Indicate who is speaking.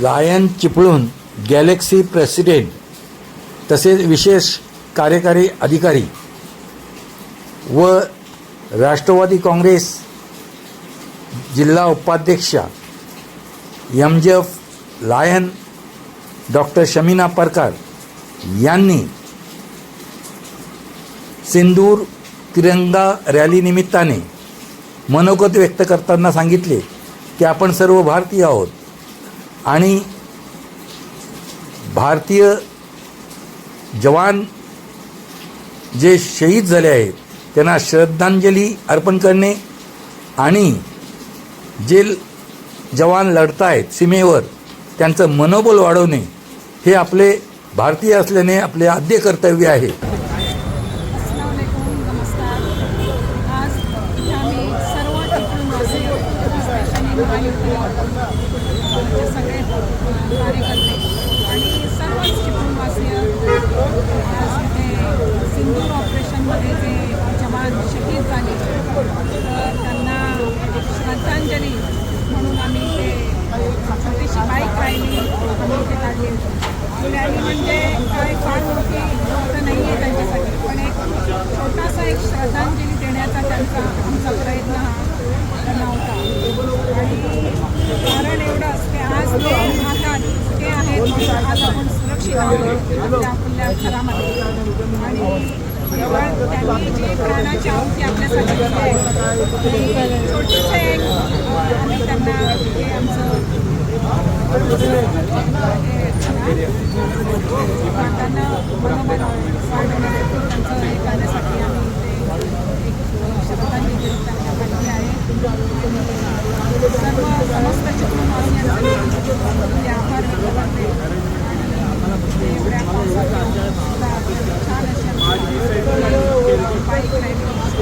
Speaker 1: Lion Chiplun Galaxy president तसेच विशेष कार्यकारी अधिकारी व राष्ट्रवादी काँग्रेस जिल्हा उपाध्यक्षा M J F lion doctor Shamina Parkar यांनी सिंदूर तिरंगा रॅलीनिमित्ताने मनोगत व्यक्त करताना सांगितले की आपण सर्व भारतीय आहोत. आणि भारतीय जवान जे शहीद झाले आहेत त्यांना श्रद्धांजली अर्पण करणे आणि जे जवान लढतायत सीमेवर त्यांचं मनोबल वाढवणे हे आपले भारतीय असल्याने आपले आद्य कर्तव्य आहे
Speaker 2: अस्सलामुअलैकुम नमस्कार आज इथे आम्ही सर्व चिपळूणवासी स्पेशली सगळे कार्यकर्ते आणि सर्वच चिपळूणवासी ते सिंदूर ऑपरेशनमध्ये जे जवान शहीद झाले तर त्यांना एक श्रद्धांजली म्हणून आम्ही ते छोटीशी बाईक राहिली आम्ही ते काढली आणि रॅली म्हणजे काय फार मोठी गोष्ट नाही आहे त्यांच्यासाठी पण एक छोटासा एक श्रद्धांजली देण्याचा त्यांचा आमचा प्रयत्न हा त्यांना होता आणि कारण एवढंच की आज ते आकात ते आहेत आज आपण सुरक्षित आहोत आपल्या आपल्या घरामध्ये आणि केवळ त्यांनी जी प्राणाची आहुती आपल्यासाठी दिली आहे एक आम्ही त्यांना हे आमचं त्यांना